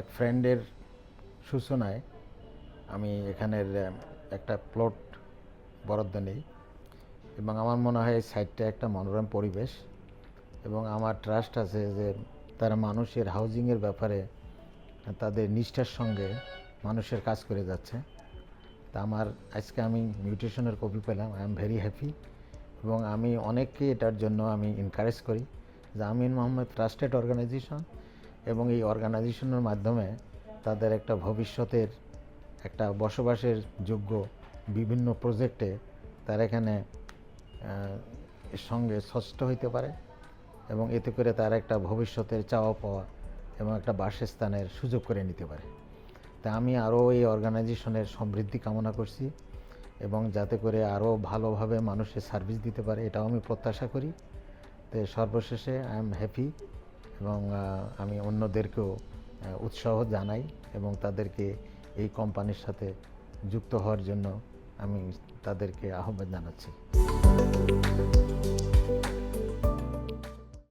এক ফ্রেন্ডের সূচনায় আমি এখানের একটা প্লট বরাদ্দ নিই এবং আমার মনে হয় এই সাইটটা একটা মনোরম পরিবেশ এবং আমার ট্রাস্ট আছে যে তারা মানুষের হাউজিংয়ের ব্যাপারে তাদের নিষ্ঠার সঙ্গে মানুষের কাজ করে যাচ্ছে। তা আমার, আজকে আমি মিউটেশনের কপি পেলাম আই এম ভেরি হ্যাপি এবং আমি অনেককে এটার জন্য আমি এনকারেজ করি যে আমিন মোহাম্মদ ট্রাস্টেড অর্গানাইজেশন এবং এই অর্গানাইজেশনের মাধ্যমে তাদের একটা ভবিষ্যতের একটা বসবাসের যোগ্য বিভিন্ন প্রজেক্টে তারা এখানে সঙ্গে ষষ্ঠ হইতে পারে এবং এতে করে তারা একটা ভবিষ্যতের চাওয়া পাওয়া এবং একটা বাসস্থানের সুযোগ করে নিতে পারে। তা আমি আরও এই অর্গানাইজেশনের সমৃদ্ধি কামনা করছি এবং যাতে করে আরও ভালোভাবে মানুষের সার্ভিস দিতে পারে, এটাও আমি প্রত্যাশা করি। তো সর্বশেষে আই এম হ্যাপি এবং আমি অন্যদেরকেও উৎসাহ জানাই এবং তাদেরকে এই কোম্পানির সাথে যুক্ত হওয়ার জন্য আমি তাদেরকে আহ্বান জানাচ্ছি।